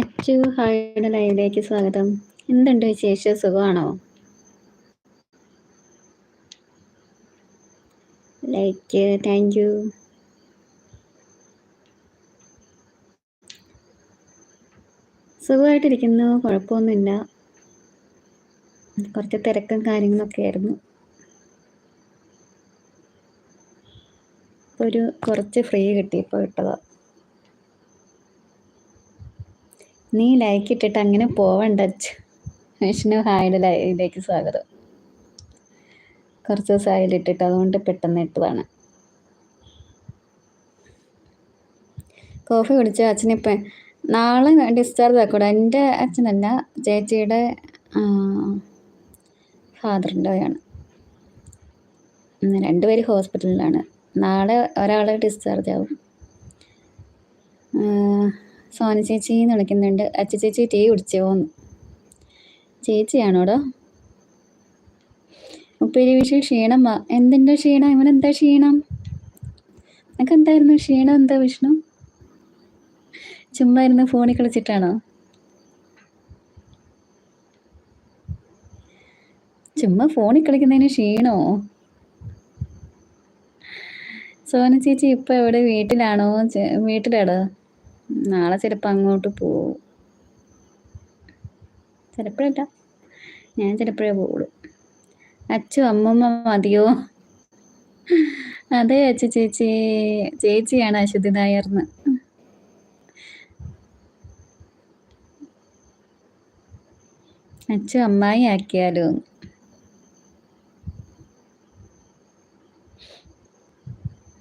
അച്ചു ഹായുടെ ലൈവിലേക്ക് സ്വാഗതം. എന്തുണ്ട് വിശേഷം? സുഖമാണോ? ലൈക്ക് താങ്ക് യു സുഖമായിട്ടിരിക്കുന്നു. കുഴപ്പമൊന്നുമില്ല. കുറച്ച് തിരക്കും കാര്യങ്ങളൊക്കെ ആയിരുന്നു. ഒരു കുറച്ച് ഫ്രീ കിട്ടിയപ്പോൾ ഇട്ടതാ. നീ ലൈക്ക് ഇട്ടിട്ട് അങ്ങനെ പോവണ്ട. വിഷ്ണു ഹായുടെ ലൈവിലേക്ക് സ്വാഗതം. കുറച്ച് ദിവസം ഇട്ടിട്ട് അതുകൊണ്ട് പെട്ടെന്ന് ഇട്ടതാണ്. കോഫി കുടിച്ച? അച്ഛനിപ്പം നാളെ ഡിസ്ചാർജ് ആക്കൂടാ? എന്റെ അച്ഛനല്ല ചേച്ചിയുടെ ഫാദറിന്റെ ആണ് രണ്ടുപേരും ഹോസ്പിറ്റലിലാണ് നാളെ ഒരാൾ ഡിസ്ചാർജ് ആവും. സോന ചേച്ചി എന്ന് വിളിക്കുന്നുണ്ട്. അച്ഛ ചേച്ചി ടീ കുടിച്ചോന്ന് ചേച്ചിയാണോടോ? ഉപ്പേരി വിഷയം ക്ഷീണം. വാ എന്തിന്റെ ക്ഷീണം? ഇവനെന്താ ക്ഷീണം? നിനക്ക് എന്തായിരുന്നു ക്ഷീണം? എന്താ വിഷ്ണു? ചുമ്മാ ഇരുന്ന് ഫോണിൽ കളിച്ചിട്ടാണോ? ചുമ്മാ ഫോണിൽ കളിക്കുന്നതിന് ക്ഷീണോ? സോന ചേച്ചി ഇപ്പൊ എവിടെ? വീട്ടിലാണോ? വീട്ടിലാടോ? നാളെ ചിലപ്പോ അങ്ങോട്ട് പോവും. ചിലപ്പോഴല്ല ഞാൻ ചിലപ്പോഴേ പോവുള്ളൂ. അച്ചു അമ്മമ്മ മതിയോ? അതെ അച്ചു ചേച്ചി. ചേച്ചിയാണ് അശ്വതി നായർന്ന്. അച്ചു അമ്മായി ആക്കിയാലോ?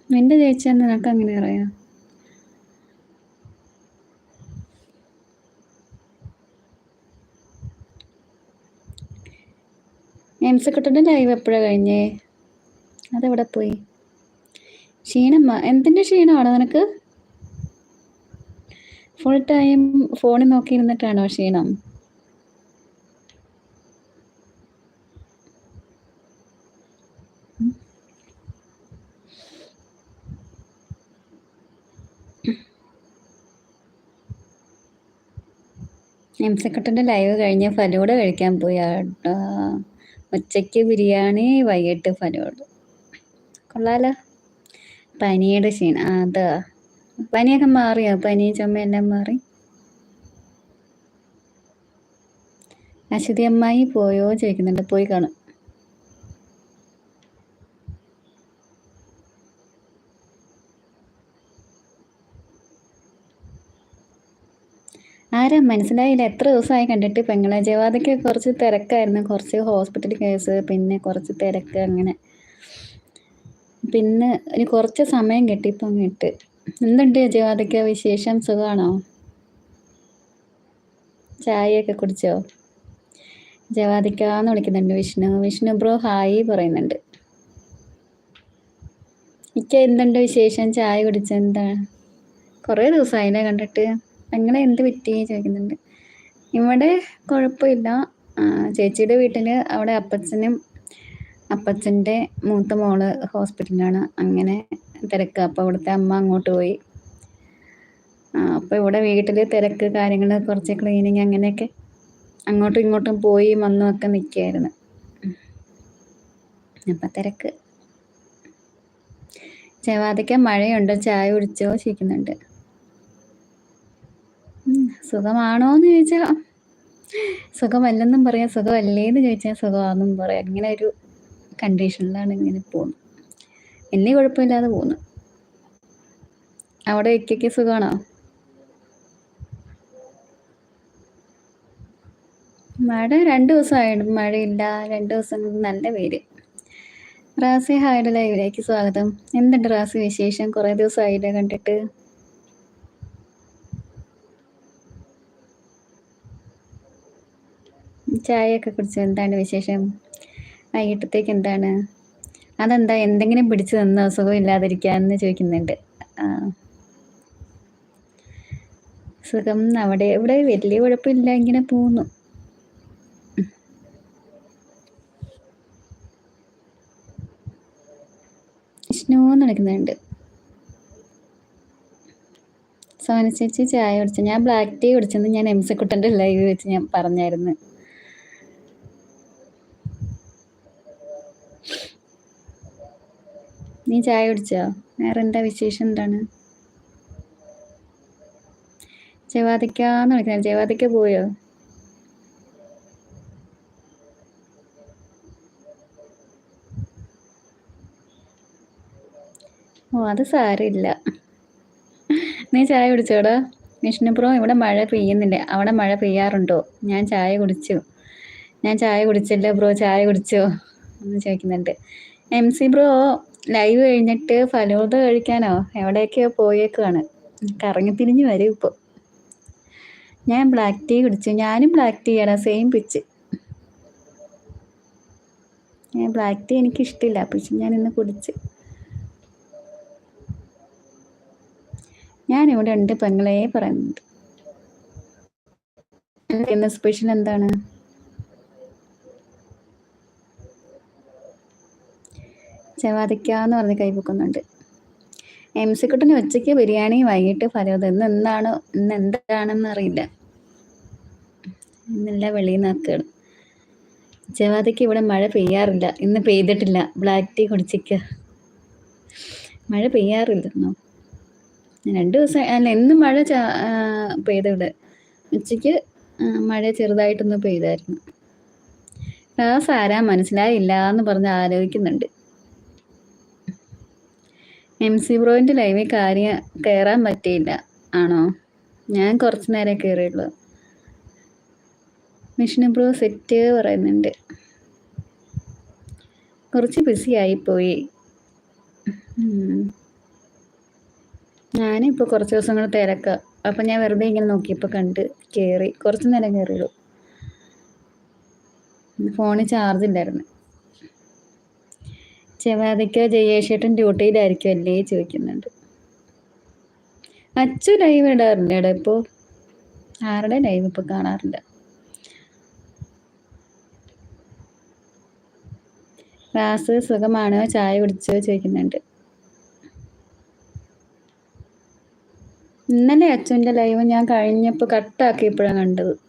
നിന്റെ ചേച്ചിയാന്ന് നിനക്ക് അങ്ങനെ അറിയാം? എം സെക്രട്ടറിന്റെ ലൈവ് എപ്പോഴാണ് കഴിഞ്ഞേ? അതെവിടെ പോയി? ക്ഷീണം എന്തിന്റെ ക്ഷീണമാണോ നിനക്ക്? ഫുൾ ടൈം ഫോണിൽ നോക്കിയിരുന്നിട്ടാണോ ക്ഷീണം? എം സെക്രട്ടറിന്റെ ലൈവ് കഴിഞ്ഞ് ഫലൂട കഴിക്കാൻ പോയി. ഉച്ചയ്ക്ക് ബിരിയാണി വൈകിട്ട് പനിയോട് കൊള്ളാലോ. പനിയുടെ ക്ഷീണം. അതാ. പനിയൊക്കെ മാറിയോ പനി ചുമയെല്ലാം മാറി. അശ്വതി അമ്മായി പോയോ ചോദിക്കുന്നുണ്ട്. പോയി കാണും. ആരാ മനസ്സിലായില്ല. എത്ര ദിവസമായി കണ്ടിട്ട് പെങ്ങളെ. ജവാദയ്ക്ക് കുറച്ച് തിരക്കായിരുന്നു. കുറച്ച് ഹോസ്പിറ്റൽ കേസ് പിന്നെ കുറച്ച് തിരക്ക് അങ്ങനെ. പിന്നെ ഇനി കുറച്ച് സമയം കിട്ടിയപ്പോൾ ഇട്ട് എന്തുണ്ട് ജവാദയ്ക്ക്? വിശേഷം സുഖമാണോ ചായയൊക്കെ കുടിച്ചോ? ജവാദിക്കാന്ന് വിളിക്കുന്നുണ്ട് വിഷ്ണു. വിഷ്ണു ബ്രോ ഹായ് പറയുന്നുണ്ട്. എനിക്ക് എന്തുണ്ട് വിശേഷം? ചായ കുടിച്ച എന്താ കുറേ ദിവസമായില്ലേ കണ്ടിട്ട്. അങ്ങനെ എന്ത് പറ്റി ചോദിക്കുന്നുണ്ട്. ഇവിടെ കുഴപ്പമില്ല. ചേച്ചിയുടെ വീട്ടിൽ അവിടെ അപ്പച്ചനും അപ്പച്ചന്റെ മൂത്ത മോൾ ഹോസ്പിറ്റലിലാണ്. അങ്ങനെ തിരക്ക്. അപ്പോൾ അവിടുത്തെ അമ്മ അങ്ങോട്ട് പോയി. അപ്പോൾ ഇവിടെ വീട്ടിൽ തിരക്ക് കാര്യങ്ങൾ കുറച്ച് ക്ലീനിങ് അങ്ങനെയൊക്കെ അങ്ങോട്ടും ഇങ്ങോട്ടും പോയി വന്നും ഒക്കെ നിൽക്കുകയായിരുന്നു. അപ്പം തിരക്ക്. ചെവാതിക്ക മഴയുണ്ടോ? ചായ കുടിച്ചോ? ചോദിക്കുന്നുണ്ട്. സുഖമാണോ എന്ന് ചോദിച്ചാൽ സുഖമല്ലെന്നും പറയാം സുഖമല്ലേന്ന് ചോദിച്ചാൽ സുഖമാണെന്നും പറയാം. അങ്ങനെ ഒരു കണ്ടീഷനിലാണ് ഇങ്ങനെ പോകുന്നത്. എന്നെ കുഴപ്പമില്ലാതെ പോകുന്നു. അവിടെ ഇക്കയ്ക്ക് സുഖമാണോ? മഴ രണ്ട് ദിവസമായിട്ട് മഴയില്ല രണ്ട് ദിവസം നല്ല പേര് റാസി ഹായുടെ ലൈവിലേക്ക് സ്വാഗതം. എന്തുണ്ട് റാസി വിശേഷം? കുറേ ദിവസമായില്ലേ കണ്ടിട്ട്. ചായയൊക്കെ കുടിച്ച് എന്താണ് വിശേഷം? വൈകിട്ടത്തേക്ക് എന്താണ്? അതെന്താ എന്തെങ്കിലും പിടിച്ചു നിന്ന്? സുഖം ഇല്ലാതിരിക്കാന്ന് ചോദിക്കുന്നുണ്ട് സുഖം. അവിടെ ഇവിടെ വലിയ കുഴപ്പമില്ല. ഇങ്ങനെ പോകുന്നു വിഷ്ണു നടക്കുന്നുണ്ട് സോന ചായ കുടിച്ചു. ഞാൻ ബ്ലാക്ക് ടീ കുടിച്ചെന്ന് ഞാൻ എം കുട്ടന്റെ ലൈവ് വെച്ച് ഞാൻ പറഞ്ഞായിരുന്നു. നീ ചായ കുടിച്ചോ? വേറെ എന്താ വിശേഷം? എന്താണ്? ജവാദിക്കാന്ന് വിളിക്കുന്നത്. ജവാദിക്ക പോയോ? ഓ അത് സാരമില്ല. നീ ചായ കുടിച്ചോടാ? വിഷ്ണുപുറം ഇവിടെ മഴ പെയ്യുന്നില്ല അവിടെ മഴ പെയ്യാറുണ്ടോ? ഞാൻ ചായ കുടിച്ചു. ഞാൻ ചായ കുടിച്ചില്ല ബ്രോ. ചായ കുടിച്ചോ? എന്ന് ചോദിക്കുന്നുണ്ട്. എം സി ബ്രോ ലൈവ് കഴിഞ്ഞിട്ട് ഫലൂദ കഴിക്കാനോ? എവിടെയൊക്കെയോ പോയേക്കുവാണ്. കറങ്ങി തിരിഞ്ഞ് വരും ഇപ്പോൾ ഞാൻ ബ്ലാക്ക് ടീ കുടിച്ചു. ഞാനും ബ്ലാക്ക് ടീ ആണ്. സെയിം പിച്ച് ഞാൻ ബ്ലാക്ക് ടീ എനിക്ക് ഇഷ്ടമില്ല പക്ഷെ ഞാൻ ഇന്ന് കുടിച്ച്. ഞാനിവിടെ ഉണ്ട് പെങ്ങളെ പറയുന്നുണ്ട്. സ്പെഷ്യൽ എന്താണ്? ചവാതിക്കാന്ന് പറഞ്ഞ് കൈപൊക്കുന്നുണ്ട് എം സി കുട്ടന് ഉച്ചയ്ക്ക് ബിരിയാണി വൈകിട്ട് പറയുന്നത് ഇന്ന് എന്താണ് ഇന്ന് എന്താണെന്ന് അറിയില്ല. ഇന്നല്ല വെളിയിൽ നിന്നാക്കുകയാണ് ജവാദിക്ക് ഇവിടെ മഴ പെയ്യാറില്ല. ഇന്ന് പെയ്തിട്ടില്ല. ബ്ലാക്ക് ടീ കുടിച്ചിക്ക മഴ പെയ്യാറില്ല രണ്ട് ദിവസം അല്ല ഇന്ന് മഴ പെയ്തിവിടെ ഉച്ചയ്ക്ക് മഴ ചെറുതായിട്ടൊന്ന് പെയ്തായിരുന്നു. ക്ലാസ് ആരാ മനസ്സിലായില്ല എന്ന് പറഞ്ഞ് ആലോചിക്കുന്നുണ്ട്. എം സി ബ്രോയിന്റെ ലൈവിൽ കാര്യം കയറാൻ പറ്റിയില്ല. ആണോ? ഞാൻ കുറച്ച് നേരം കയറിയുള്ളൂ മിഷൻ ബ്രോ സെറ്റ് പറയുന്നുണ്ട്. കുറച്ച് ബിസി ആയിപ്പോയി. ഞാനിപ്പോൾ കുറച്ച് ദിവസം കൂടെ തിരക്കാം. അപ്പം ഞാൻ വെറുതെ ഇങ്ങനെ നോക്കിയപ്പോൾ കണ്ട് കയറി കുറച്ച് നേരം കയറിയുള്ളൂ ഫോണിൽ ചാർജ് ഇല്ലായിരുന്നു. ചെവാതിക്ക ജയേഷേട്ടൻ ഡ്യൂട്ടിയിലായിരിക്കും അല്ലേ ചോദിക്കുന്നുണ്ട്. അച്ചു ലൈവ് ഇടാറുണ്ട് ഇപ്പോൾ ആരുടെ ലൈവ് ഇപ്പോൾ കാണാറില്ല ക്ലാസ് സുഖമാണോ? ചായ കുടിച്ചോ? ചോദിക്കുന്നുണ്ട്. ഇന്നലെ അച്ഛന്റെ ലൈവ് ഞാൻ കഴിഞ്ഞപ്പോൾ കട്ടാക്കിയപ്പോഴാണ് കണ്ടത്.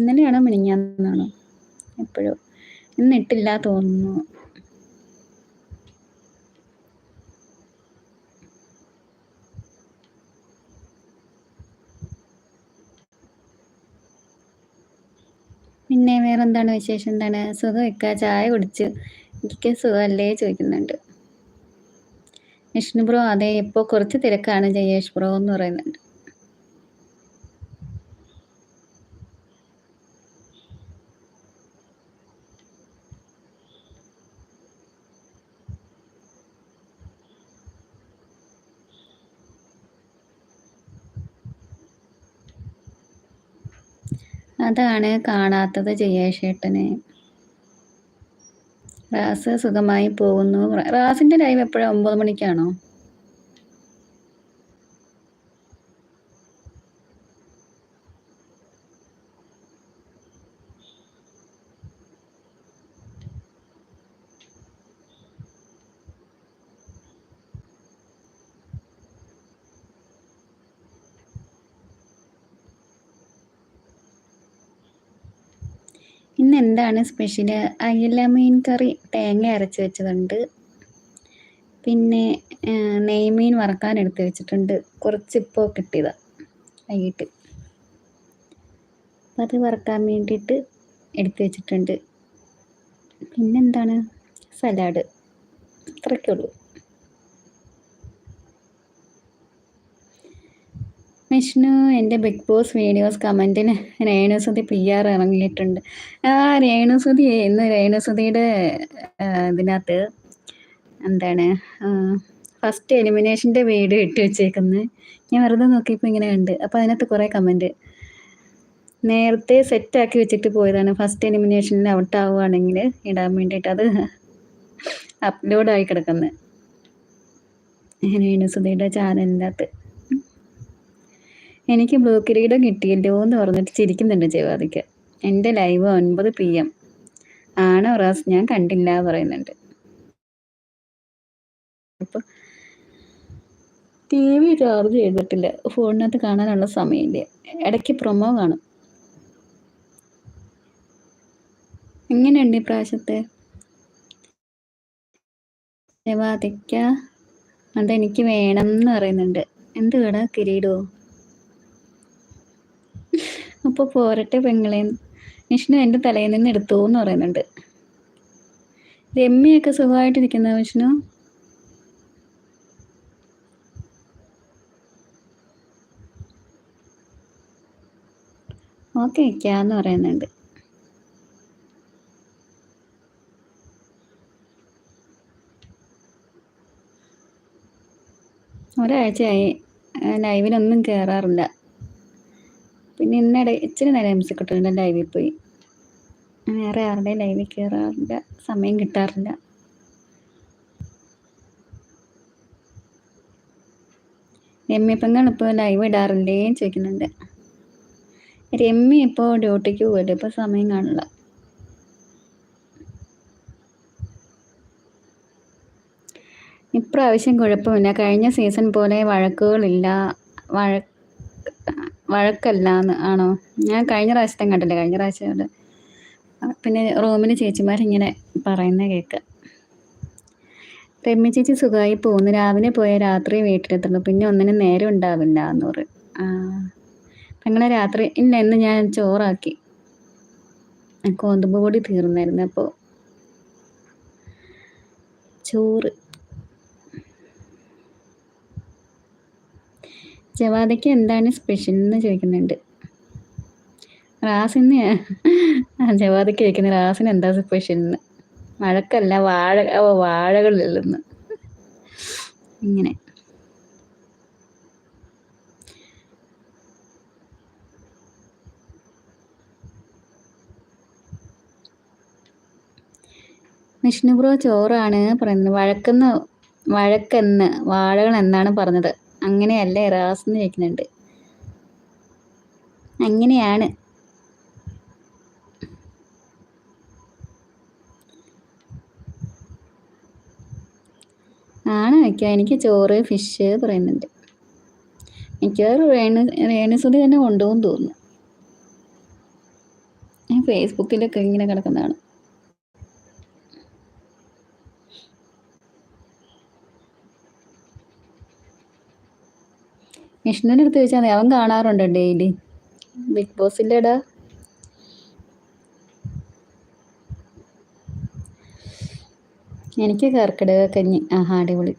ഇന്നലെയാണോ മിനിഞ്ഞാന്നാണോ? എപ്പോഴും. ഇന്നിട്ടില്ല തോന്നുന്നു. പിന്നെ വേറെ എന്താണ് വിശേഷം? എന്താണ് സുഖം? വെക്കുക ചായ കുടിച്ച്. എനിക്ക് സുഖമല്ലേ ചോദിക്കുന്നുണ്ട്. വിഷ്ണു ബ്രോ അതെ ഇപ്പോൾ കുറച്ച് തിരക്കാണ് ജയേഷ് ബ്രോ എന്ന് പറയുന്നുണ്ട്. അതാണ് കാണാത്തത് ജയേഷേട്ടനെ. റാസ് സുഖമായി പോകുന്നു. റാസിന്റെ ലൈവ് എപ്പോഴാണ് ഒമ്പത് മണിക്കാണോ ഇന്ന് എന്താണ് സ്പെഷ്യൽ അയില മീൻ കറി തേങ്ങ അരച്ച് വെച്ചതുണ്ട്. പിന്നെ നെയ്മീൻ വറക്കാൻ എടുത്ത് വെച്ചിട്ടുണ്ട്. കുറച്ചിപ്പോൾ കിട്ടിയതാണ് വൈകിട്ട്. അപ്പം അത് വറക്കാൻ വേണ്ടിയിട്ട് എടുത്ത് വെച്ചിട്ടുണ്ട്. പിന്നെന്താണ്? സലാഡ്. അത്രയ്ക്കുള്ളൂ വിഷ്ണു എന്റെ ബിഗ് ബോസ് വീഡിയോസ് കമന്റിന് രേണുസുതി പി ആർ ഇറങ്ങിയിട്ടുണ്ട്. ആ രേണുസുതി ഇന്ന് രേണുസുതിയുടെ ഇതിനകത്ത് എന്താണ് ഫസ്റ്റ് എലിമിനേഷന്റെ വീഡിയോ ഇട്ട് വെച്ചേക്കുന്നത് ഞാൻ വെറുതെ നോക്കിയപ്പോൾ ഇങ്ങനെ ഉണ്ട് അപ്പോൾ അതിനകത്ത് കുറേ കമന്റ്. നേരത്തെ സെറ്റാക്കി വെച്ചിട്ട് പോയതാണ്. ഫസ്റ്റ് എലിമിനേഷനിൽ ഔട്ട് ആവുകയാണെങ്കിൽ ഇടാൻ വേണ്ടിയിട്ട് അത് അപ്ലോഡായി കിടക്കുന്നത് രേണുസുതിയുടെ ചാനലിന്റെ അകത്ത്. എനിക്ക് ബ്ലൂ കിരീടം കിട്ടിയല്ലോ എന്ന് പറഞ്ഞിട്ട് ചിരിക്കുന്നുണ്ട് ജവാദിക്ക് എന്റെ ലൈവ് ഒൻപത് പി എം ആണോ റാസ്? ഞാൻ കണ്ടില്ല പറയുന്നുണ്ട്. ഇപ്പോൾ ടി വി ചാർജ് ചെയ്തിട്ടില്ല. ഫോണിനകത്ത് കാണാനുള്ള സമയമില്ല. ഇടയ്ക്ക് പ്രൊമോ കാണും. എങ്ങനെയുണ്ട് ഈ പ്രാവശ്യത്തെ? ജവാദിക്ക അതെനിക്ക് വേണം എന്ന് പറയുന്നുണ്ട്. എന്ത് കട കിരീടോ? അപ്പോൾ പോരട്ടെ പെങ്ങളെ. വിഷ്ണു എന്റെ തലയിൽ നിന്ന് എടുത്തു എന്ന് പറയുന്നുണ്ട് രമ്യയൊക്കെ സുഖമായിട്ടിരിക്കുന്ന വിഷ്ണു ഓക്കെ ക്യാന്ന് പറയുന്നുണ്ട്. ഒരാഴ്ചയായി ലൈവിലൊന്നും കയറാറില്ല പിന്നെ ഇന്നിടെ ഇച്ചിരി നേരം എം സി കുട്ടികളുടെ ലൈവിൽ പോയി. വേറെ ആരുടെയും ലൈവിൽ കയറാറില്ല സമയം കിട്ടാറില്ല. രമ്യ പെങ്ങൾ ഇപ്പോൾ ലൈവ് ഇടാറില്ലേ ചോദിക്കുന്നുണ്ട്. രമ്യ ഇപ്പോൾ ഡ്യൂട്ടിക്ക് പോകല്ലേ ഇപ്പോൾ സമയം കാണില്ല. ഇപ്രാവശ്യം കുഴപ്പമില്ല. കഴിഞ്ഞ സീസൺ പോലെ വഴക്കുകളില്ല. വഴ വഴക്കല്ല ആണോ? ഞാൻ കഴിഞ്ഞ പ്രാവശ്യത്തെ കണ്ടില്ല. കഴിഞ്ഞ പ്രാവശ്യം പിന്നെ റൂമിന് ചേച്ചിമാരിങ്ങനെ പറയുന്ന കേൾക്കാം രമ്യ ചേച്ചി സുഖമായി പോകുന്നു. രാവിലെ പോയ രാത്രി വീട്ടിലെത്തുള്ളൂ പിന്നെ ഒന്നിനും നേരം ഉണ്ടാവില്ല എന്ന് പറയും അങ്ങനെ രാത്രി ഇല്ല ഇന്ന് ഞാൻ ചോറാക്കി. കോന്തമ്പ് പൊടി തീർന്നായിരുന്നു അപ്പോൾ ചോറ്. ജവാദയ്ക്ക് എന്താണ് സ്പെഷ്യൽ എന്ന് ചോദിക്കുന്നുണ്ട്. റാസിന് ജവാദയ്ക്ക് ചോദിക്കുന്നത് റാസിന് എന്താ സ്പെഷ്യൽ എന്ന്. മഴക്കല്ല വാഴ വാഴകളില്ലെന്ന് ഇങ്ങനെ. വിഷ്ണുബ്രോ ചോറാണ് പറയുന്നത്. വഴക്കെന്ന് വഴക്കെന്ന് വാഴകൾ എന്നാണ് പറഞ്ഞത്. അങ്ങനെയല്ലേ റാസ് എന്ന് ചോദിക്കുന്നുണ്ട്. അങ്ങനെയാണ്. ആണ് വയ്ക്കുക എനിക്ക് ചോറ് ഫിഷ് പറയുന്നുണ്ട്. മിക്കവാറും രേണു രേണുസുതി തന്നെ കൊണ്ടുപോകും തോന്നുന്നു. ഫേസ്ബുക്കിലൊക്കെ ഇങ്ങനെ കിടക്കുന്നതാണ്. വിഷ്ണുവിന്റെ അടുത്ത് ചോദിച്ചാൽ അവൻ കാണാറുണ്ട് ഡെയിലി ബിഗ് ബോസില്ലേടാ എനിക്ക് കർക്കിടക കഞ്ഞി. ആഹാ അടിപൊളി.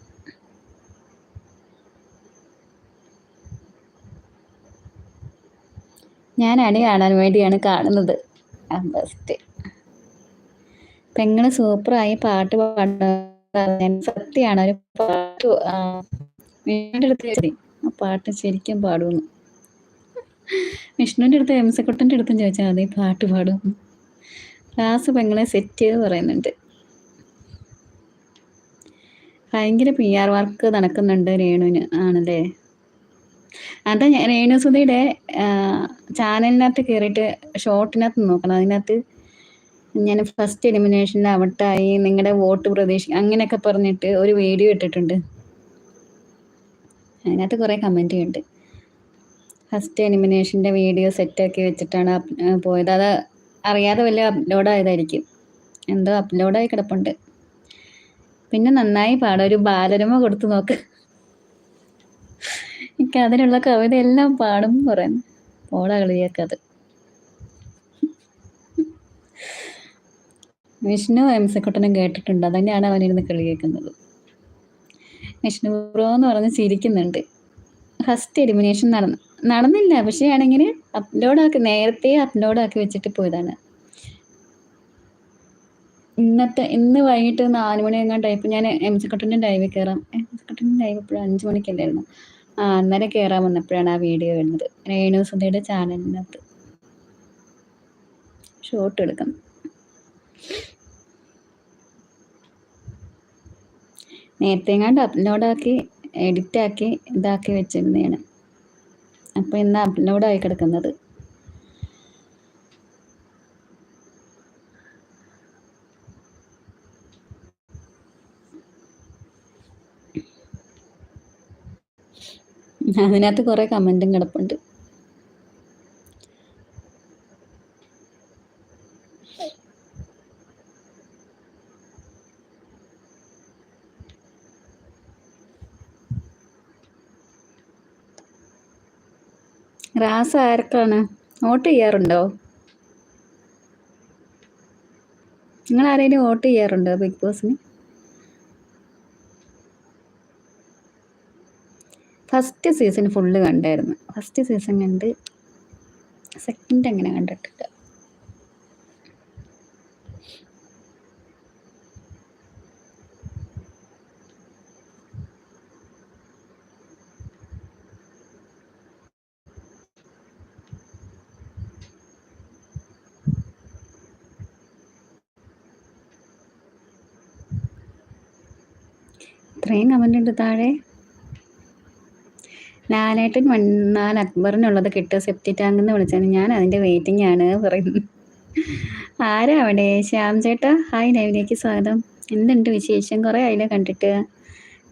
ഞാൻ അണി കാണാൻ വേണ്ടിയാണ് കാണുന്നത്. ബെസ്റ്റ് പെങ്ങൾ സൂപ്പറായി പാട്ട് പാടാൻ സത്യമാണ്. ഒരു പാട്ട് വീണ്ടെടുത്ത് ആ പാട്ട് ശരിക്കും പാടുമെന്ന് വിഷ്ണുവിന്റെ അടുത്ത് എംസക്കുട്ടന്റെ അടുത്തും ചോദിച്ചാൽ മതി പാട്ട് പാടും. ക്ലാസ് പെങ്ങളെ സെറ്റ് ചെയ്ത് പറയുന്നുണ്ട്. ഭയങ്കര പി ആർ വർക്ക് നടക്കുന്നുണ്ട് രേണുവിന്. ആണല്ലേ? അത് രേണുസുധിയുടെ ചാനലിനകത്ത് കയറിയിട്ട് ഷോർട്ടിനകത്ത് നോക്കണം. അതിനകത്ത് ഞാൻ ഫസ്റ്റ് എലിമിനേഷനിൽ അവട്ടായി നിങ്ങളുടെ വോട്ട് പ്രതീക്ഷ അങ്ങനെയൊക്കെ പറഞ്ഞിട്ട് ഒരു വീഡിയോ ഇട്ടിട്ടുണ്ട്. അതിനകത്ത് കുറേ കമന്റ് ഉണ്ട് ഫസ്റ്റ് എലിമിനേഷന്റെ വീഡിയോ സെറ്റാക്കി വെച്ചിട്ടാണ് പോയത്. അത് അറിയാതെ വല്ല അപ്ലോഡ് ആയതായിരിക്കും. എന്തോ അപ്ലോഡായി കിടപ്പുണ്ട്. പിന്നെ നന്നായി പാടാം. ഒരു ബാലരമ കൊടുത്തു നോക്ക്. എനിക്ക് അതിനുള്ള കവിത എല്ലാം പാടും പറയുന്നു പോടാ കളിയാക്കത് വിഷ്ണു എംസക്കുട്ടനും കേട്ടിട്ടുണ്ട്. അതന്നെയാണ് അവനിരുന്ന് കളിയാക്കുന്നത്. വിഷ്ണു എന്ന് പറഞ്ഞ് ചിരിക്കുന്നുണ്ട്. ഫസ്റ്റ് എലിമിനേഷൻ നടന്നു നടന്നില്ല. പക്ഷേ ആണെങ്കിൽ അപ്ലോഡാക്കി നേരത്തെ അപ്ലോഡ് ആക്കി വെച്ചിട്ട് പോയതാണ്. ഇന്നത്തെ ഇന്ന് വൈകിട്ട് നാല് മണി എങ്ങാണ്ട് ടൈപ്പ് ഞാൻ എം സി കട്ടന്റെ ലൈവിൽ കയറാം എം സി കട്ടന്റെ ലൈവ് എപ്പോഴും അഞ്ച് മണിക്കല്ലായിരുന്നു. ആ അന്നേരം കയറാൻ വന്നപ്പോഴാണ് ആ വീഡിയോ വരുന്നത്. രേണു സുധയുടെ ചാനലിനകത്ത് ഷോട്ട് എടുക്കണം നേരത്തെ കണ്ട് അപ്ലോഡാക്കി എഡിറ്റാക്കി ഇതാക്കി വെച്ചിരുന്നതാണ്. അപ്പോൾ ഇന്ന് അപ്ലോഡായി കിടക്കുന്നത്. അതിനകത്ത് കുറേ കമന്റും കിടപ്പുണ്ട്. റാസ് ആർക്കാണ്? വോട്ട് ചെയ്യാറുണ്ടോ? നിങ്ങൾ ആരെങ്കിലും വോട്ട് ചെയ്യാറുണ്ടോ ബിഗ് ബോസിന്? ഫസ്റ്റ് സീസൺ ഫുള്ള് കണ്ടായിരുന്നു. ഫസ്റ്റ് സീസൺ കണ്ട് സെക്കൻഡ് അങ്ങനെ കണ്ടിട്ടില്ല. ഇത്രയും കമന്റ് ഉണ്ട് താഴെ. ലാലേട്ടൻ വന്നാൽ അക്ബറിനുള്ളത് കിട്ടുക സെപ്റ്റി ടാങ്ക് എന്ന് വിളിച്ചാൽ ഞാൻ അതിന്റെ വെയിറ്റിംഗ് ആണ് പറയുന്നത്. ആരാ അവിടെ? ശ്യാം ചേട്ടാ. ഹായ് ലൈവിലേക്ക് സ്വാഗതം. എന്തുണ്ട് വിശേഷം? കുറേ ആയില്ല കണ്ടിട്ട്?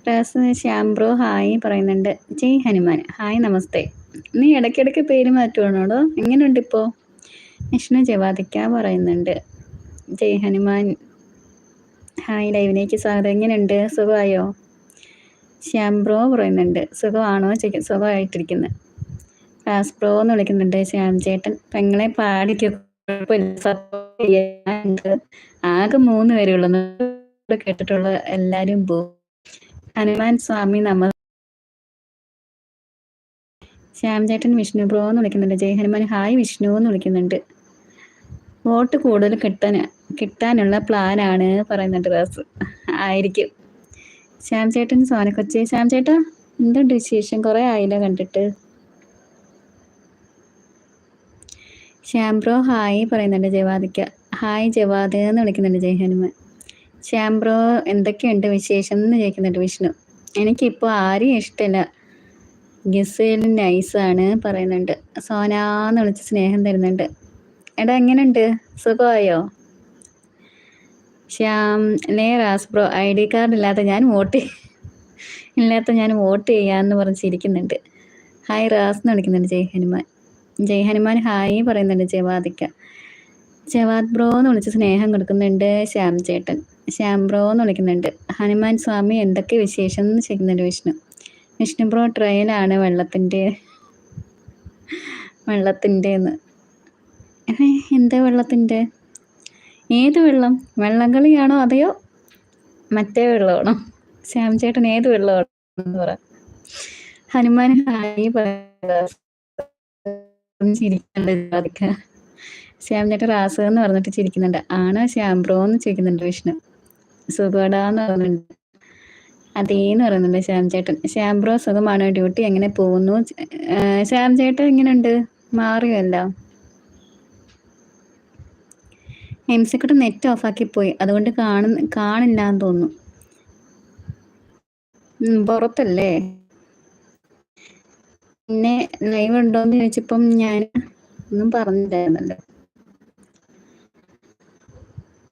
പ്ലസ് ശ്യാം ബ്രോ ഹായ് പറയുന്നുണ്ട്. ജയ് ഹനുമാൻ. ഹായ് നമസ്തേ. നീ ഇടയ്ക്കിടയ്ക്ക് പേര് മാറ്റുവാണോടോ? എങ്ങനെയുണ്ട് ഇപ്പോൾ വിഷ്ണു ജവാദിക്ക പറയുന്നുണ്ട്. ജയ് ഹനുമാൻ. ഹായ് ലൈവിലേക്ക് സ്വാഗതം. എങ്ങനെയുണ്ട്? സുഖമായോ? ശ്യാം ബ്രോ പറയുന്നുണ്ട്. സുഖമാണോ? ചോദിക്കും സുഖമായിട്ടിരിക്കുന്നത് റാസ് എന്ന് വിളിക്കുന്നുണ്ട്. ശ്യാം ചേട്ടൻ പെങ്ങളെ പാടിക്ക് ആകെ മൂന്ന് പേരുള്ളൂ കേട്ടിട്ടുള്ള എല്ലാരും പോ ഹനുമാൻ സ്വാമി നമ്മൾ ശ്യാം ചേട്ടൻ വിഷ്ണു ബ്രോ എന്ന് വിളിക്കുന്നുണ്ട്. ജയ് ഹനുമാൻ. ഹായ് വിഷ്ണു എന്ന് വിളിക്കുന്നുണ്ട്. വോട്ട് കൂടുതൽ കിട്ടാൻ കിട്ടാനുള്ള പ്ലാനാണ് പറയുന്നുണ്ട് റാസ്. ആയിരിക്കും. ശ്യാം ചേട്ടൻ സോനക്കൊച്ചി ശ്യാം ചേട്ടാ എന്തുണ്ട് വിശേഷം? കുറേ ആയില്ല കണ്ടിട്ട്? ശ്യാം ബ്രോ ഹായ് പറയുന്നുണ്ട് ജവാദിക്ക ഹായ് ജവാദ് എന്ന് വിളിക്കുന്നുണ്ട് ജയ് ഹനുമാൻ ശ്യാം ബ്രോ എന്തൊക്കെയുണ്ട് വിശേഷം എന്ന് ചോദിക്കുന്നുണ്ട് വിഷ്ണു. എനിക്കിപ്പോൾ ആരെയും ഇഷ്ടമില്ല ഗിസേൽ നൈസാണ് പറയുന്നുണ്ട്. സോനാന്ന് വിളിച്ച് സ്നേഹം തരുന്നുണ്ട്. എടാ എങ്ങനെയുണ്ട് സുഖമായോ? Shyam Raz bro I D card ഇല്ലാത്ത ഞാൻ വോട്ട് ഇല്ലാത്ത ഞാൻ വോട്ട് ചെയ്യാമെന്ന് പറഞ്ഞ് ചിരിക്കുന്നുണ്ട്. ഹായ് റാസ് എന്ന് വിളിക്കുന്നുണ്ട് ജയ് ഹനുമാൻ. ജയ് ഹനുമാൻ ഹായ് പറയുന്നുണ്ട് ജവാദിക്ക. ജവാദ് ബ്രോ എന്ന് വിളിച്ച് സ്നേഹം കൊടുക്കുന്നുണ്ട് ശ്യാം ചേട്ടൻ. ശ്യാം ബ്രോ എന്ന് വിളിക്കുന്നുണ്ട്. ഹനുമാൻ സ്വാമി എന്തൊക്കെ വിശേഷം എന്ന് ചോദിക്കുന്നുണ്ട് വിഷ്ണു. വിഷ്ണു ബ്രോ ട്രെയിലാണ് വെള്ളത്തിന്റെ വെള്ളത്തിന്റെ എന്ന് എന്താ വെള്ളത്തിന്റെ? ഏത് വെള്ളം? വെള്ളംകളിയാണോ അതെയോ? മറ്റേ വെള്ളമാണോ? ശ്യാം ചേട്ടൻ ഏത് വെള്ളമാണോ പറ. ഹനുമാൻ ശ്യാം ചേട്ടൻ റാസ് എന്ന് പറഞ്ഞിട്ട് ചിരിക്കുന്നുണ്ട്. ആണോ ശ്യാം ബ്രോ എന്ന് ചോദിക്കുന്നുണ്ട് വിഷ്ണു. സുഖടാന്ന് പറയുന്നുണ്ട് അതേന്ന് പറയുന്നുണ്ട് ശ്യാം ചേട്ടൻ ശ്യാം ബ്രോ സുഖമാണോ? ഡ്യൂട്ടി എങ്ങനെ പോകുന്നു? ശ്യാം ചേട്ടൻ എങ്ങനെയുണ്ട് മാറിയല്ലോ എം സിക്കട്ട് നെറ്റ് ഓഫാക്കി പോയി. അതുകൊണ്ട് കാണുന്ന കാണില്ല എന്ന് തോന്നുന്നു പുറത്തല്ലേ? പിന്നെ ലൈവ് ഉണ്ടോന്ന് ചോദിച്ചപ്പം ഞാൻ ഒന്നും പറഞ്ഞില്ലായിരുന്നല്ലോ.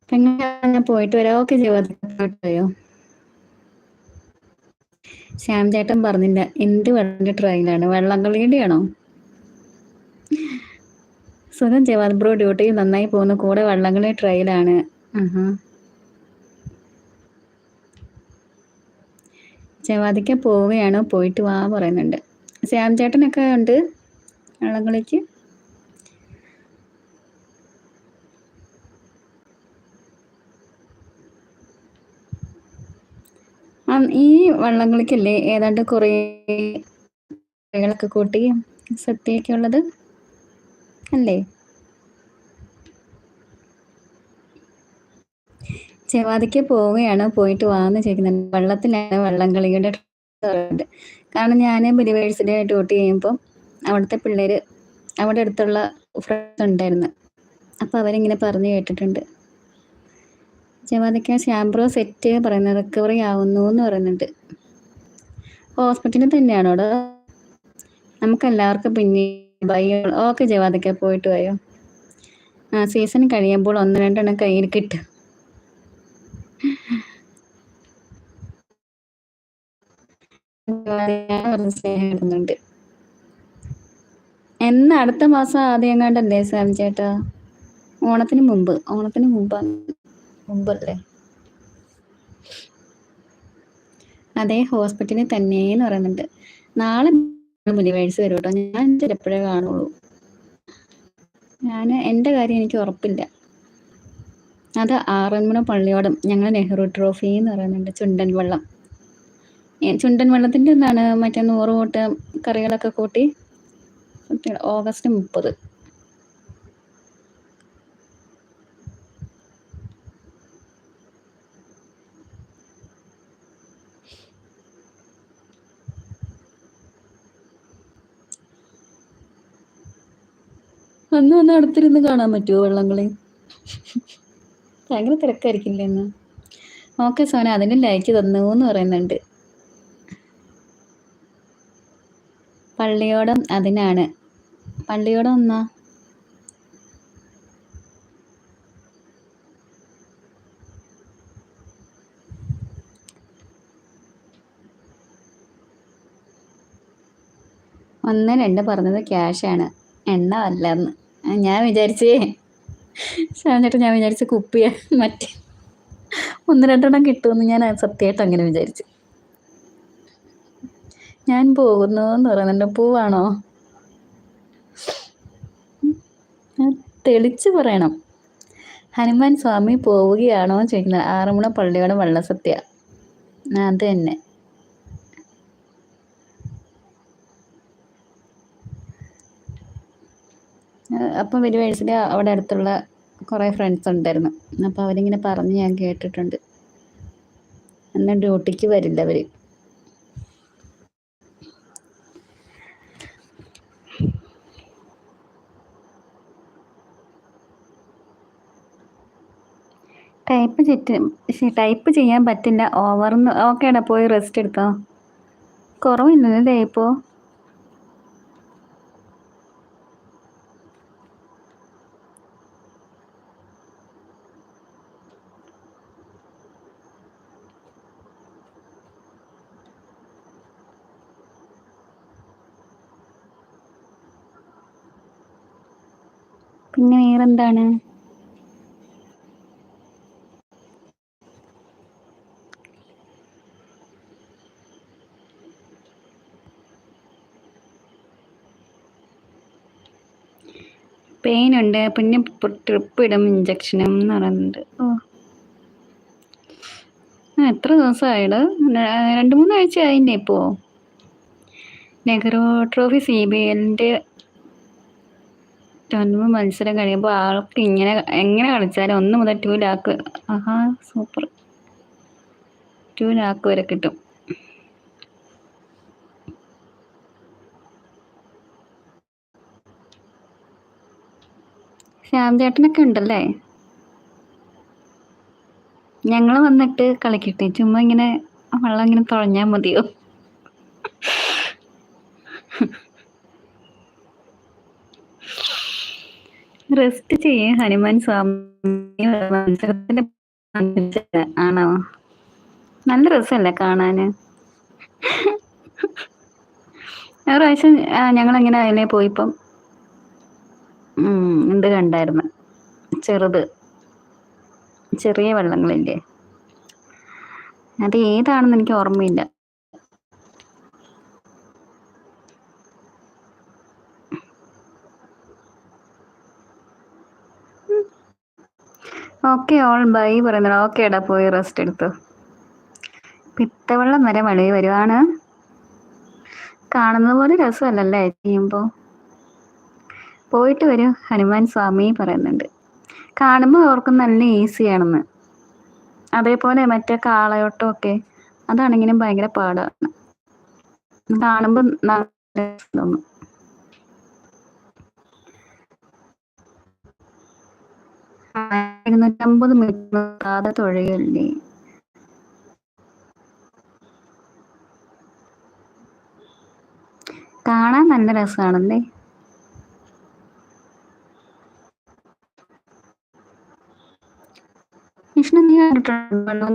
ഞാൻ പോയിട്ട് വരാം? ഓക്കെ പോയിട്ടോ ശ്യാം ചേട്ടൻ പറഞ്ഞില്ല. എന്ത് വെള്ളം ട്രെയിനാണ് വെള്ളം കളിയുടെ ആണോ സുഖം ജവാദ് ബ്രോ ഡ്യൂട്ടിയിൽ നന്നായി പോകുന്നു. കൂടെ വള്ളംകളി ട്രയലാണ് ജവാദിക്ക പോവുകയാണോ? പോയിട്ട് വാ പറയുന്നുണ്ട്. ശ്യാം ചേട്ടനൊക്കെ ഉണ്ട് വള്ളംകളിക്ക്? ഈ വള്ളംകളിക്കല്ലേ ഏതാണ്ട് കുറേ കൂട്ടി സദ്യയൊക്കെ ഉള്ളത് അല്ലേ? ചെവാതിക്ക് പോവുകയാണ്. പോയിട്ട് വാന്ന് ചോദിക്കുന്നത് വെള്ളത്തിലാണ് വള്ളം കളിയുടെ കാരണം ഞാൻ ബിലിവേഴ്സിലെ ഡ്യൂട്ടി ചെയ്യുമ്പോൾ അവിടുത്തെ പിള്ളേര് അവിടെ അടുത്തുള്ള ഫ്രണ്ട്സ് ഉണ്ടായിരുന്നു. അപ്പോൾ അവരിങ്ങനെ പറഞ്ഞു കേട്ടിട്ടുണ്ട്. ജവാദിക്ക ഷാംപ്രോ സെറ്റ് പറയുന്നത് റിക്കവറി ആവുന്നു എന്ന് പറയുന്നുണ്ട്. ഹോസ്പിറ്റലിൽ തന്നെയാണോ? നമുക്ക് എല്ലാവർക്കും പിന്നെ ബൈ ഓക്കെ ജവാദൊക്കെ പോയിട്ട് വയ്യോ ആ സീസൺ കഴിയുമ്പോൾ ഒന്ന് രണ്ടെണ്ണം കയ്യിൽ കിട്ടും. എന്നാ അടുത്ത മാസം ആദ്യം എങ്ങാണ്ടല്ലേ സാം ചേട്ടാ? ഓണത്തിന് മുമ്പ് ഓണത്തിന് മുമ്പാണ് മുമ്പല്ലേ? അതെ ഹോസ്പിറ്റലിൽ തന്നെയെന്ന് പറയുന്നുണ്ട്. നാളെ ബുധനാഴ്ച വരും കേട്ടോ ഞാൻ ചിലപ്പോഴേ കാണുള്ളൂ. ഞാൻ എന്റെ കാര്യം എനിക്ക് ഉറപ്പില്ല. അത് ആറന്മുള പള്ളിയോടം ഞങ്ങൾ നെഹ്റു ട്രോഫി എന്ന് പറയുന്നുണ്ട് ചുണ്ടൻ വെള്ളം. ചുണ്ടൻ വെള്ളത്തിന്റെ എന്താണ് മറ്റേ നൂറ് കൂട്ട് കറികളൊക്കെ കൂട്ടി ഓഗസ്റ്റ് മുപ്പത്. അന്ന് വന്ന് അടുത്തിരുന്ന് കാണാൻ പറ്റുമോ വെള്ളങ്ങളെ? ഭയങ്കര തിരക്കായിരിക്കില്ലേ എന്ന് ഓക്കെ സോന അതിന് ലൈക്ക് തന്നു എന്ന് പറയുന്നുണ്ട്. പള്ളിയോടം അതിനാണ്. പള്ളിയോടം ഒന്നാ ഒന്ന് രണ്ട് പറഞ്ഞത് ക്യാഷാണ് എണ്ണ അല്ലെന്ന്. ഞാൻ വിചാരിച്ചേ. ചേട്ടൻ ഞാൻ വിചാരിച്ച കുപ്പിയ മറ്റേ ഒന്ന് രണ്ടെണ്ണം കിട്ടുമെന്ന് ഞാൻ സത്യമായിട്ട് അങ്ങനെ വിചാരിച്ചു. ഞാൻ പോകുന്നു എന്ന് പറയുന്നുണ്ട്. പൂവാണോ? തെളിച്ച് പറയണം. ഹനുമാൻ സ്വാമി പോവുകയാണോ ചോദിക്കുന്നത്. ആറന്മുള പള്ളിയോട് വള്ളസത്യ അത് തന്നെ. അപ്പം വെരിവേഴ്സിൽ അവിടെ അടുത്തുള്ള കുറേ ഫ്രണ്ട്സ് ഉണ്ടായിരുന്നു. അപ്പോൾ അവരിങ്ങനെ പറഞ്ഞ് ഞാൻ കേട്ടിട്ടുണ്ട്. എന്നാൽ ഡ്യൂട്ടിക്ക് വരില്ല അവർ ടൈപ്പ് ചെറ്റ് ടൈപ്പ് ചെയ്യാൻ പറ്റില്ല. ഓവർന്ന് ഓക്കേടാ പോയി റെസ്റ്റ് എടുത്തോ. കുറവില്ലല്ലേ ഇപ്പോൾ പിന്നെ വേറെന്താണ്? പെയിൻ ഉണ്ട്. പിന്നെ ട്രിപ്പ് ഇടും ഇഞ്ചക്ഷനും എന്ന് പറയുന്നുണ്ട്. ഓ. എത്ര ദിവസമായത് രണ്ട് മൂന്നാഴ്ച ആയില്ലേ ഇപ്പോൾ നെഹ്റു ട്രോഫി സി ബി എല്ലിന്റെ തൊണ്ണൂറ് മത്സരം കഴിയുമ്പോൾ ആൾക്ക് ഇങ്ങനെ എങ്ങനെ കളിച്ചാലും ഒന്ന് മുതൽ ടു ലാക്ക് ആഹാ സൂപ്പർ ടു ലാക്ക് വരെ കിട്ടും. ശ്യാം ചേട്ടനൊക്കെ ഉണ്ടല്ലേ? ഞങ്ങൾ വന്നിട്ട് കളിക്കട്ടെ. ചുമ്മാ ഇങ്ങനെ വെള്ളം ഇങ്ങനെ തുഴഞ്ഞാൽ മതിയോ? റെസ്റ്റ് ചെയ്യേ ഹനുമാൻ സ്വാമി. മത്സരത്തിന്റെ ആണോ? നല്ല രസമല്ലേ കാണാന്. ഒരു പ്രാവശ്യം ഞങ്ങളെങ്ങനെ അതിനെ പോയിപ്പം എന്ത് കണ്ടായിരുന്നു. ചെറുത്. ചെറിയ വെള്ളങ്ങളില്ലേ? അത് ഏതാണെന്ന് എനിക്ക് ഓർമ്മയില്ല. ഓക്കെ ഓൾ ബൈ പറയുന്നു ഓക്കെ എടാ പോയി റെസ്റ്റ് എടുത്തു. പിത്തവെള്ളം വരെ വെളി വരുവാണ്. കാണുന്നത് പോലെ രസമല്ലല്ലേ ചെയ്യുമ്പോൾ പോയിട്ട് വരും ഹനുമാൻ സ്വാമി പറയുന്നുണ്ട്. കാണുമ്പോൾ ഓർക്കും നല്ല ഈസിയാണെന്ന് അതേപോലെ മറ്റേ കാളയോട്ടം ഒക്കെ അതാണെങ്കിലും ഭയങ്കര പാടാണ്. കാണുമ്പോൾ തോന്നും എഴുന്നൂറ്റമ്പത് മീറ്റർ സാധ തുഴയല്ലേ? കാണാൻ നല്ല രസമാണല്ലേ വിഷ്ണു നീ കണ്ടിട്ടുണ്ടോ?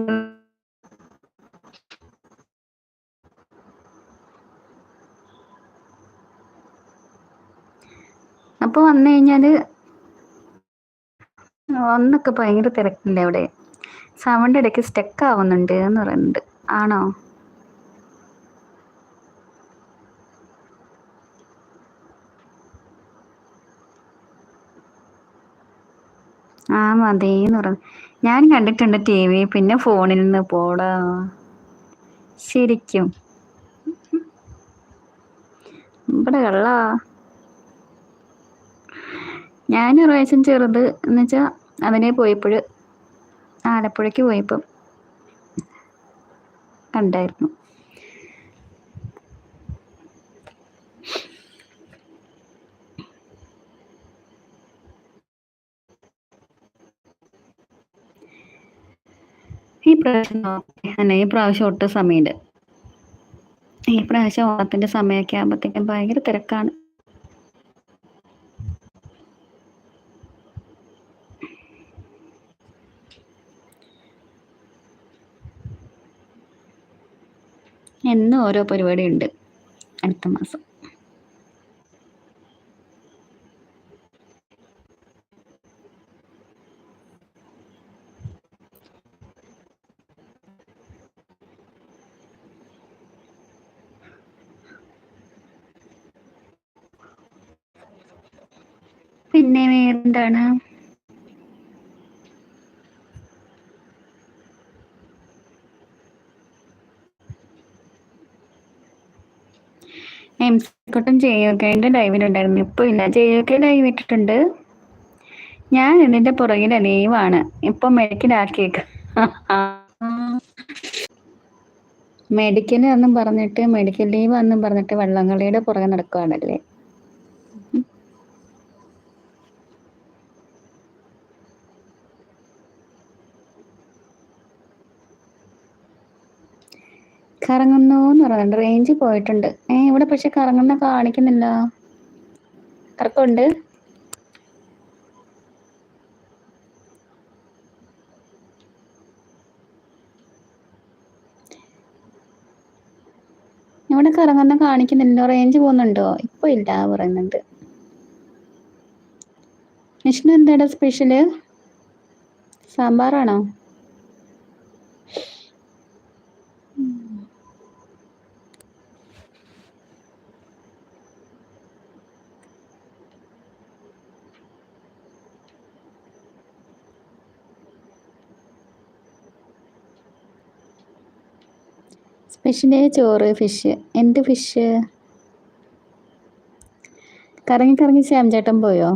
അപ്പോൾ വന്നു കഴിഞ്ഞാൽ ഒന്നൊക്കെ ഭയങ്കര തിരക്കില്ല അവിടെ? സൗണ്ട് ഇടയ്ക്ക് സ്റ്റക്ക് ആവുന്നുണ്ട് എന്ന് പറയുന്നുണ്ട്. ആണോ? ആ മതിന്ന് പറഞ്ഞു. ഞാൻ കണ്ടിട്ടുണ്ട് ടി വി പിന്നെ ഫോണിൽ നിന്ന് പോടാ. ശരിക്കും. ഇവിടെ കള്ള. ഞാൻ ഒരു പ്രാവശ്യം ചെറുത് എന്ന് അതിനെ പോയപ്പോൾ ആലപ്പുഴയ്ക്ക് പോയപ്പം കണ്ടായിരുന്നു. ഈ പ്രാവശ്യം തന്നെ ഈ പ്രാവശ്യം ഒട്ടും സമയമുണ്ട് ഈ പ്രാവശ്യം ഓണത്തിന്റെ സമയമൊക്കെ ആകുമ്പോഴത്തേക്കും ഭയങ്കര തിരക്കാണ്. എന്നും ഓരോ പരിപാടി ഉണ്ട് അടുത്ത മാസം. പിന്നെ വേറെന്താണ്? എം ചെയ്യുകയുടെ ഡൈവിനുണ്ടായിരുന്നു ഇപ്പോൾ ഇല്ല. ജെയൊക്കെ ലൈവ് ഇട്ടിട്ടുണ്ട്. ഞാൻ ഇതിന്റെ പുറകിലെ ലീവാണ് ഇപ്പൊ മെഡിക്കലാക്കിയേക്ക് മെഡിക്കൽ എന്നും പറഞ്ഞിട്ട് മെഡിക്കൽ ലീവ് എന്നും പറഞ്ഞിട്ട് വള്ളംകളിയുടെ പുറകെ നടക്കുകയാണല്ലേ കറങ്ങുന്നു എന്ന് പറയുന്നുണ്ട് റേഞ്ച് പോയിട്ടുണ്ട്. ഏ ഇവിടെ പക്ഷെ കറങ്ങുന്ന കാണിക്കുന്നില്ല. കറക്കമുണ്ട് ഇവിടെ കറങ്ങുന്ന കാണിക്കുന്നില്ല. റേഞ്ച് പോകുന്നുണ്ടോ? ഇപ്പൊ ഇല്ല പറയുന്നുണ്ട്. വിഷ്ണു എന്താണ് സ്പെഷ്യൽ സാമ്പാറാണോ? സ്പെഷ്യൽ ചോറ് ഫിഷ് എന്ത് ഫിഷ് കറങ്ങി കറങ്ങി ശ്യാംചേട്ടൻ പോയോ?